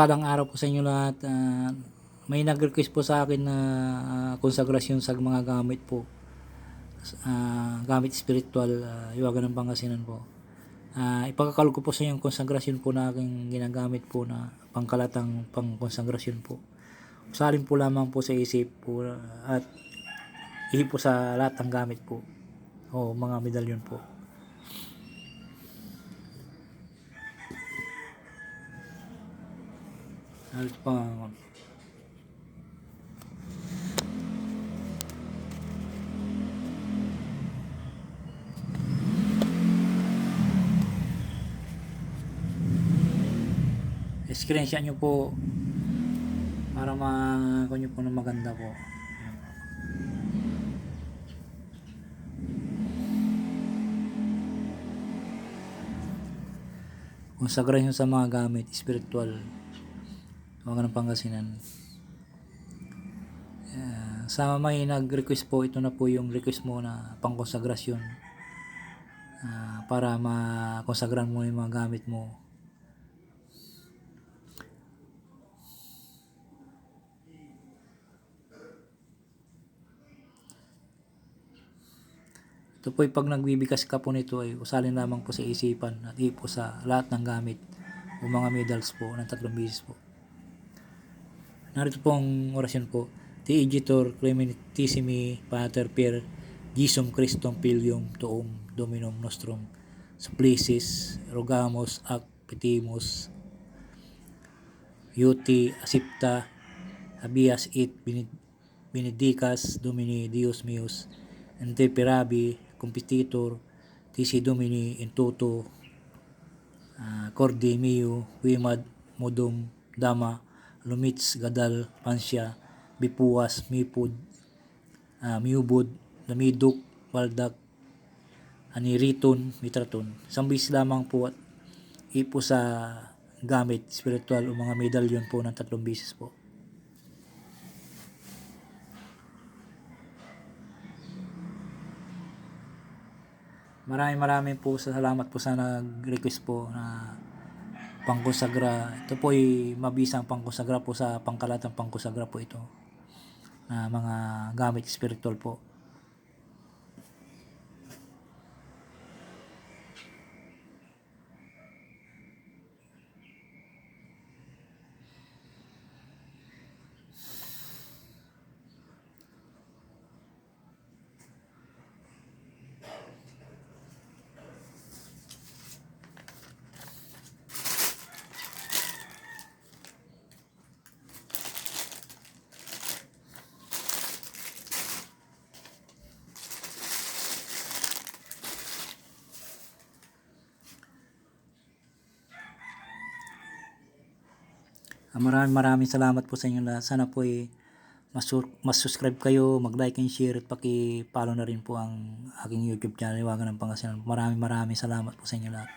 Mapagpalang araw po sa inyo lahat. Ah, may nag-request po sa akin na ah, konsagrasyon sa mga gamit po. Ah, gamit spiritual, uh, iwagan ng Pangasinan po. Ah, ipagkakalog ko po sa inyo yung konsagrasyon po na aking ginagamit po na pangkalatang pangkonsagrasyon po. Salin po lamang po sa isip po at ihi po sa lahat ng gamit po o mga medalyon po. Halos pa screenshot nyo po para ma nyo po na maganda po. Konsagra nyo sa mga gamit, spiritual. Huwag ng Pangasinan. Uh, sa may nag-request po, ito na po yung request mo na pangkonsagrasyon. Ah, para makonsagran mo yung mga gamit mo. Ito po pag nagbibigas ka po nito ay usalin lamang po sa isipan at ipo sa lahat ng gamit o mga medals po ng tatlong bisis po. Narito po ang orasyon po. Ti igitor clementissimi pater per Gisum Christum filium tuum dominum nostrum supplicis rogamos ac petimus iuti asipta habeas it bened- benedicas domini Deus meus inteperabi competitor tisi domini in toto uh, cordi mio wimad modum dama lumits gadal pansya bipuas mipud uh, miubod namiduk waldak aniriton mitraton sambis lamang po at ipo sa gamit spiritual o mga medalyon po ng tatlong bisis po. Maraming maraming po sa salamat po sa nag-request po na pangkonsagra. Ito po ay mabisang pangkonsagra po sa pangkalatang pangkonsagra po ito na mga gamit spiritual po. Maraming maraming salamat po sa inyo lahat. Sana po ay mas- mas-subscribe kayo, mag-like and share at paki-follow na rin po ang aking YouTube channel, Iwagan ng Pangasinan. Maraming maraming salamat po sa inyo lahat.